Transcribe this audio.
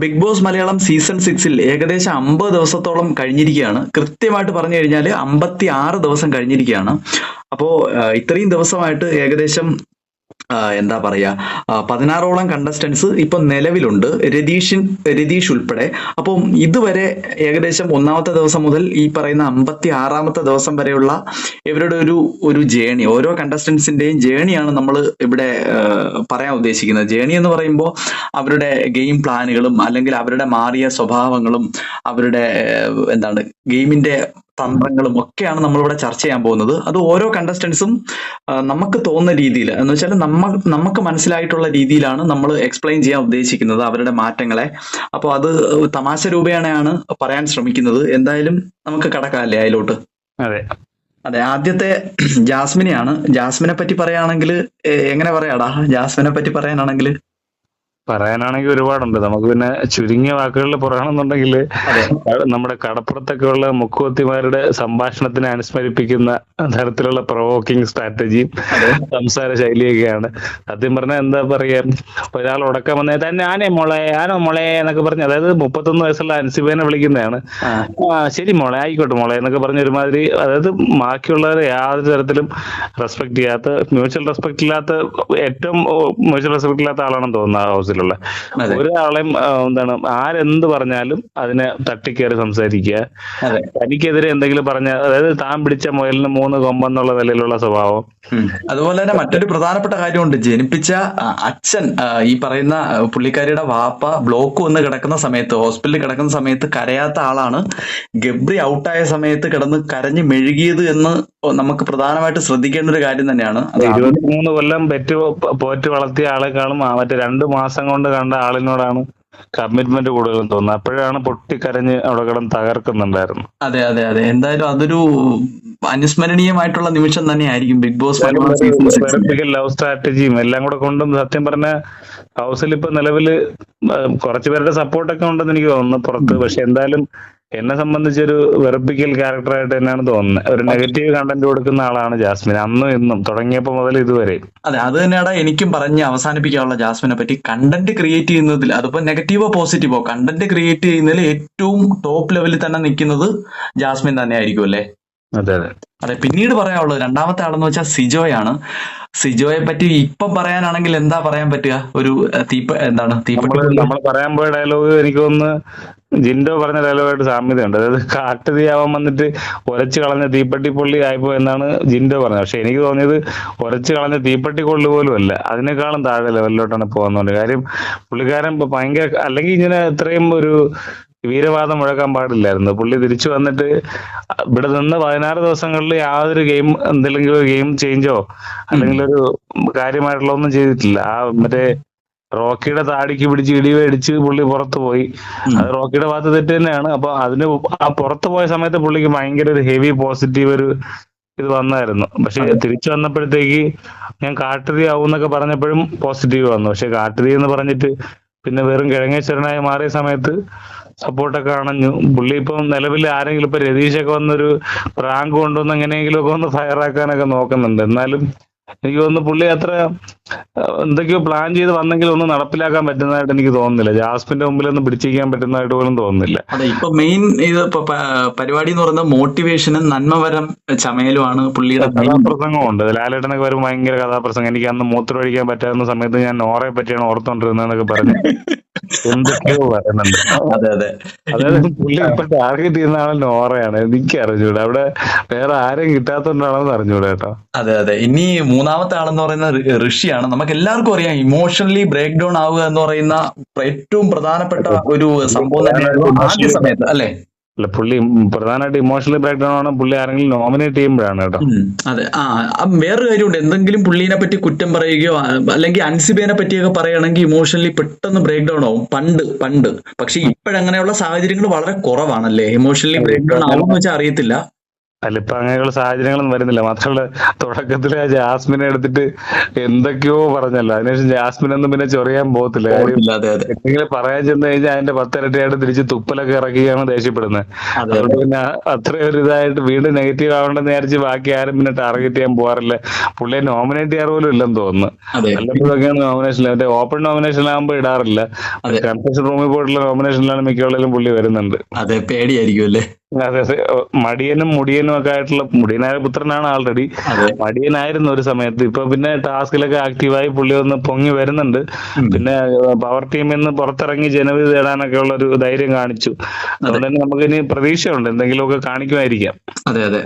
Big boss Malayalam season സിക്സിൽ ഏകദേശം അമ്പത് ദിവസത്തോളം കഴിഞ്ഞിരിക്കുകയാണ്. കൃത്യമായിട്ട് പറഞ്ഞു കഴിഞ്ഞാൽ അമ്പത്തി ആറ് ദിവസം കഴിഞ്ഞിരിക്കുകയാണ്. അപ്പോൾ ഇത്രയും ദിവസമായിട്ട് ഏകദേശം എന്താ പറയുക പതിനാറോളം കണ്ടസ്റ്റൻസ് ഇപ്പൊ നിലവിലുണ്ട്. രതീഷിൻ രതീഷ് ഉൾപ്പെടെ. അപ്പം ഇതുവരെ ഏകദേശം ഒന്നാമത്തെ ദിവസം മുതൽ ഈ പറയുന്ന അമ്പത്തി ആറാമത്തെ ദിവസം വരെയുള്ള ഇവരുടെ ഒരു ഒരു ജേണി ഓരോ കണ്ടസ്റ്റൻസിന്റെയും ജേണിയാണ് നമ്മൾ ഇവിടെ പറയാൻ ഉദ്ദേശിക്കുന്നത്. ജേണി എന്ന് പറയുമ്പോൾ അവരുടെ ഗെയിം പ്ലാനുകളും അല്ലെങ്കിൽ അവരുടെ മാറിയ സ്വഭാവങ്ങളും അവരുടെ എന്താണ് ഗെയിമിന്റെ തന്ത്രങ്ങളും ഒക്കെയാണ് നമ്മളിവിടെ ചർച്ച ചെയ്യാൻ പോകുന്നത്. അത് ഓരോ കണ്ടസ്റ്റൻസും നമുക്ക് തോന്നുന്ന രീതിയിൽ എന്ന് വെച്ചാൽ നമ്മ നമുക്ക് മനസ്സിലായിട്ടുള്ള രീതിയിലാണ് നമ്മൾ എക്സ്പ്ലെയിൻ ചെയ്യാൻ ഉദ്ദേശിക്കുന്നത് അവരുടെ മാറ്റങ്ങളെ. അപ്പോൾ അത് തമാശ രൂപേണയാണ് പറയാൻ ശ്രമിക്കുന്നത്. എന്തായാലും നമുക്ക് കടക്കാല്ലേ അതിലോട്ട്? അതെ. അതെ ആദ്യത്തെ ജാസ്മിനെയാണ്. ജാസ്മിനെ പറ്റി പറയുകയാണെങ്കിൽ എങ്ങനെ പറയാടാ? ജാസ്മിനെ പറ്റി പറയാനാണെങ്കിൽ പറയാനാണെങ്കിൽ ഒരുപാടുണ്ട്. നമുക്ക് പിന്നെ ചുരുങ്ങിയ വാക്കുകളിൽ പറയണമെന്നുണ്ടെങ്കിൽ നമ്മുടെ കടപ്പുറത്തൊക്കെ ഉള്ള മുക്കുവത്തിമാരുടെ സംഭാഷണത്തിനെ അനുസ്മരിപ്പിക്കുന്ന തരത്തിലുള്ള പ്രൊവോക്കിംഗ് സ്ട്രാറ്റജിയും സംസാര ശൈലിയൊക്കെയാണ്. സത്യം പറഞ്ഞാൽ എന്താ പറയാ ഒരാൾ ഉടക്കം വന്നേ തന്നെ ആനേ മോളെ ആനോ മോളെ എന്നൊക്കെ പറഞ്ഞ് അതായത് മുപ്പത്തൊന്ന് വയസ്സുള്ള അൻസിബേനെ വിളിക്കുന്നതാണ്. ശരി മോളെ ആയിക്കോട്ടെ മോളെ എന്നൊക്കെ പറഞ്ഞ ഒരുമാതിരി അതായത് ബാക്കിയുള്ളവരെ യാതൊരു തരത്തിലും റെസ്പെക്ട് ചെയ്യാത്ത മ്യൂച്വൽ റെസ്പെക്ട് ഇല്ലാത്ത ഏറ്റവും മ്യൂച്വൽ റെസ്പെക്ട് ഇല്ലാത്ത ആളാണെന്ന് തോന്നുന്നു ആ ഹൗസിലുള്ള അതെ. ഒരാളെയും എന്താണ് ആരെന്ത് പറഞ്ഞാലും അതിനെ തട്ടിക്കേറി സംസാരിക്കുക. തനിക്കെതിരെ എന്തെങ്കിലും പറഞ്ഞ അതായത് താൻ പിടിച്ച മുയലിന് മൂന്ന് കൊമ്പെന്നുള്ള നിലയിലുള്ള സ്വഭാവം. അതുപോലെ തന്നെ മറ്റൊരു പ്രധാനപ്പെട്ട കാര്യമുണ്ട്. ജനിപ്പിച്ച അച്ഛൻ ഈ പറയുന്ന പുള്ളിക്കാരിയുടെ വാപ്പ ബ്ലോക്ക് വന്ന് കിടക്കുന്ന സമയത്ത് ഹോസ്പിറ്റലിൽ കിടക്കുന്ന സമയത്ത് കരയാത്ത ആളാണ്. ഗബ്രി ഔട്ടായ സമയത്ത് കിടന്ന് കരഞ്ഞ് മെഴുകിയത് എന്ന് നമുക്ക് പ്രധാനമായിട്ട് ശ്രദ്ധിക്കേണ്ട ഒരു കാര്യം തന്നെയാണ്. ഇരുപത്തിമൂന്ന് കൊല്ലം പെറ്റ് പോറ്റ് വളർത്തിയ ആളെക്കാളും മറ്റേ രണ്ട് മാസം കൊണ്ട് കണ്ട ആളിനോടാണ് കമ്മിറ്റ്മെന്റ് കൂടുതലും തോന്നുന്നത്. അപ്പോഴാണ് പൊട്ടിക്കരഞ്ഞ് അവിടെ കിടന്ന് തകർക്കുന്നുണ്ടായിരുന്നു. അതെ അതെ അതെ. എന്തായാലും അതൊരു അനുസ്മരണീയമായിട്ടുള്ള നിമിഷം തന്നെയായിരിക്കും. ബിഗ് ബോസ് ലവ് സ്ട്രാറ്റജിയും എല്ലാം കൂടെ കൊണ്ടും സത്യം പറഞ്ഞ ഹൗസിൽ ഇപ്പൊ നിലവിൽ കുറച്ചുപേരുടെ സപ്പോർട്ടൊക്കെ ഉണ്ടെന്ന് എനിക്ക് തോന്നുന്നു പുറത്ത്. പക്ഷെ എന്തായാലും എന്നെ സംബന്ധിച്ചൊരു വെറുപ്പിക്കൽ ക്യാരക്ടറായിട്ട് തന്നെയാണ് തോന്നുന്നത് ഒരു നെഗറ്റീവ് കണ്ടന്റ് കൊടുക്കുന്ന ആളാണ് ജാസ്മിൻ. അന്നും ഇന്നും തുടങ്ങിയപ്പോ മുതൽ ഇതുവരെ. അതെ അത് തന്നെയാണ് എനിക്കും പറഞ്ഞ് അവസാനിപ്പിക്കാനുള്ള ജാസ്മിനെ പറ്റി. കണ്ടന്റ് ക്രിയേറ്റ് ചെയ്യുന്നതിൽ അതിപ്പോ നെഗറ്റീവോ പോസിറ്റീവോ കണ്ടന്റ് ക്രിയേറ്റ് ചെയ്യുന്നതിൽ ഏറ്റവും ടോപ്പ് ലെവലിൽ തന്നെ നിൽക്കുന്നത് ജാസ്മിൻ തന്നെ ആയിരിക്കും അല്ലേ? അതെ അതെ. അതെ പിന്നീട് പറയാനുള്ളത് രണ്ടാമത്തെ ആളെന്ന് വെച്ചാൽ സിജോയാണ്. സിജോയെ പറ്റി ഇപ്പൊ പറയാനാണെങ്കിൽ എന്താ പറയാൻ പറ്റുക? ഒരു തീപ്പ എന്താണ് തീപ്പെട്ടി നമ്മൾ പറയാൻ പോയ ഡയലോഗ് എനിക്ക് തോന്നുന്നു ജിൻഡോ പറഞ്ഞ ഡയലോഗായിട്ട് സാമ്യതയുണ്ട്. അതായത് കാട്ടുതീയാവാൻ വന്നിട്ട് ഒരച്ച് കളഞ്ഞ തീപ്പെട്ടി പുള്ളി ആയിപ്പോ എന്നാണ് ജിൻഡോ പറഞ്ഞത്. പക്ഷെ എനിക്ക് തോന്നിയത് ഒരച്ച് കളഞ്ഞ തീപ്പെട്ടി കൊള്ളു പോലും അല്ല. അതിനേക്കാളും താഴെ ലെവലിലോട്ടാണ് പോകുന്നുണ്ട് കാര്യം പുള്ളിക്കാരൻ ഭയങ്കര അല്ലെങ്കിൽ ഇങ്ങനെ ഇത്രയും ഒരു വീരവാദം മുഴക്കാൻ പാടില്ലായിരുന്നു. പുള്ളി തിരിച്ചു വന്നിട്ട് ഇവിടെ നിന്ന് പതിനാറ് ദിവസങ്ങളിൽ യാതൊരു ഗെയിം എന്തെങ്കിലും ഒരു ഗെയിം ചേഞ്ചോ അല്ലെങ്കിൽ ഒരു കാര്യമായിട്ടുള്ള ഒന്നും ചെയ്തിട്ടില്ല. ആ മറ്റേ റോക്കിയുടെ താടിക്ക് പിടിച്ച് ഇടി മേടിച്ച് പുള്ളി പുറത്തു പോയി. അത് റോക്കിയുടെ ഭാഗത്ത് തെറ്റ് തന്നെയാണ്. അപ്പൊ അതിന് ആ പുറത്തു പോയ സമയത്ത് പുള്ളിക്ക് ഭയങ്കര ഒരു ഹെവി പോസിറ്റീവ് ഒരു ഇത് വന്നായിരുന്നു. പക്ഷെ തിരിച്ചു വന്നപ്പോഴത്തേക്ക് ഞാൻ കാട്ടുതീ ആവും എന്നൊക്കെ പറഞ്ഞപ്പോഴും പോസിറ്റീവ് വന്നു. പക്ഷെ കാട്ടുതീ എന്ന് പറഞ്ഞിട്ട് പിന്നെ വെറും കിഴങ്ങേശ്വരനായി മാറിയ സമയത്ത് സപ്പോർട്ടൊക്കെ അണഞ്ഞു പുള്ളി ഇപ്പം നിലവിൽ ആരെങ്കിലും ഇപ്പൊ രതീഷൊക്കെ വന്നൊരു റാങ്ക് കൊണ്ടുവന്ന് എങ്ങനെയെങ്കിലും ഒക്കെ ഒന്ന് ഫയർ ആക്കാനൊക്കെ നോക്കുന്നുണ്ട്. എന്നാലും എനിക്ക് തോന്നുന്നു പുള്ളി അത്ര എന്തൊക്കെയോ പ്ലാൻ ചെയ്ത് വന്നെങ്കിൽ ഒന്നും നടപ്പിലാക്കാൻ പറ്റുന്നതായിട്ട് എനിക്ക് തോന്നുന്നില്ല. ജാസ്മിന്റെ മുമ്പിൽ ഒന്നും പിടിച്ചിരിക്കാൻ പറ്റുന്നതായിട്ട് പോലും തോന്നുന്നില്ല. അതെ ഇപ്പൊ മെയിൻ ഇത് ഇപ്പൊ പരിപാടി എന്ന് പറയുന്നത് മോട്ടിവേഷനും നന്മവരം ചമയലുമാണ് പുള്ളിയുടെ മെയിൻ കഥാപ്രസംഗം ഉണ്ട്. ലാലേട്ടനൊക്കെ വരുമ്പോൾ ഭയങ്കര കഥാപ്രസംഗം. എനിക്ക് അന്ന് മൂത്രം ഒഴിക്കാൻ പറ്റാവുന്ന സമയത്ത് ഞാൻ നോറയെ പറ്റിയാണ് ഓർത്തോണ്ടിരുന്നതെന്നൊക്കെ പറഞ്ഞ്. എന്തൊക്കെയോ പറയുന്നുണ്ട് അതെ അതെ. അതായത് പുള്ളി ഇപ്പൊ ടാർഗറ്റ് ചെയ്യുന്ന ആളെ നോറയാണ്. എനിക്ക് അറിഞ്ഞൂടാ അവിടെ വേറെ ആരും കിട്ടാത്തോണ്ടാണെന്ന് അറിഞ്ഞൂടാ കേട്ടോ. അതെ അതെ. ഇനി മൂന്നാമത്തെ ആളെന്ന് പറയുന്ന ഋഷിയാണ്. നമുക്ക് എല്ലാവർക്കും അറിയാം ഇമോഷണലി ബ്രേക്ക് ഡൗൺ ആവുക എന്ന് പറയുന്ന ഏറ്റവും പ്രധാനപ്പെട്ട ഒരു സംഭവം തന്നെയായിരുന്നു ആദ്യ സമയത്ത് അല്ലെ? അല്ല പുള്ളി പ്രധാനമായിട്ട് ഇമോഷണൽ ബ്രേക്ക് ഡൗൺ ആണ്. പുള്ളി ആരെങ്കിലും നോമിനേറ്റ് ചെയ്യുമ്പോഴാണ് കേട്ടോ. അതെ. ആ വേറൊരു കാര്യമുണ്ട്. എന്തെങ്കിലും പുള്ളീനെ പറ്റി കുറ്റം പറയുകയോ അല്ലെങ്കിൽ അൻസിബേനെ പറ്റിയൊക്കെ പറയുകയാണെങ്കിൽ ഇമോഷണലി പെട്ടെന്ന് ബ്രേക്ക് ഡൗൺ ആവും. പണ്ട് പണ്ട്. പക്ഷെ ഇപ്പോഴങ്ങനെയുള്ള സാഹചര്യങ്ങൾ വളരെ കുറവാണല്ലേ? ഇമോഷണലി ബ്രേക്ക് ഡൗൺ ആവുമെന്ന് വെച്ചാൽ അറിയത്തില്ല. അതിലിപ്പോ അങ്ങനെയുള്ള സാഹചര്യങ്ങളൊന്നും വരുന്നില്ല. മാത്രമല്ല തുടക്കത്തിൽ ആ ജാസ്മിനെ എടുത്തിട്ട് എന്തൊക്കെയോ പറഞ്ഞല്ലോ. അതിനുശേഷം ജാസ്മിൻ ഒന്നും പിന്നെ ചൊറിയാൻ പോകത്തില്ല. എന്തെങ്കിലും പറയാൻ ചെന്ന് കഴിഞ്ഞാൽ അതിന്റെ പത്തിരട്ടിയായിട്ട് തിരിച്ച് തുപ്പലൊക്കെ ഇറക്കിയാണ് ദേഷ്യപ്പെടുന്നത് അതുകൊണ്ട് പിന്നെ അത്രയും ഒരു ഇതായിട്ട് വീണ്ടും നെഗറ്റീവ് ആവണ്ടെന്ന് വിചാരിച്ച് ബാക്കി ആരും പിന്നെ ടാർഗറ്റ് ചെയ്യാൻ പോകാറില്ല. പുള്ളിയെ നോമിനേറ്റ് ചെയ്യാറ് പോലും ഇല്ലെന്ന് തോന്നുന്നു. വല്ലപ്പോഴൊക്കെയാണ് നോമിനേഷൻ മറ്റേ ഓപ്പൺ നോമിനേഷൻ ആകുമ്പോൾ ഇടാറില്ല. അതെ. കൺഫെഷൻ റൂമിൽ പോയിട്ടുള്ള നോമിനേഷനിലാണ് മിക്കവാറും പുള്ളി വരുന്നുണ്ട്. അതെ പേടിയായിരിക്കും അല്ലേ? അതെ അതെ. മടിയനും മുടിയനും ഒക്കെ ആയിട്ടുള്ള മുടിയനായ പുത്രനാണ് ആൾറെഡി മടിയനായിരുന്നു ഒരു സമയത്ത്. ഇപ്പൊ പിന്നെ ടാസ്കിലൊക്കെ ആക്റ്റീവായി പുള്ളി ഒന്ന് പൊങ്ങി വരുന്നുണ്ട്. പിന്നെ പവർ ടീമിൽ നിന്ന് പുറത്തിറങ്ങി ജനവിധി തേടാനൊക്കെ ഉള്ള ഒരു ധൈര്യം കാണിച്ചു. അതുകൊണ്ട് തന്നെ നമുക്ക് ഇനി പ്രതീക്ഷയുണ്ട്. എന്തെങ്കിലുമൊക്കെ കാണിക്കുമായിരിക്കാം. അതെ അതെ.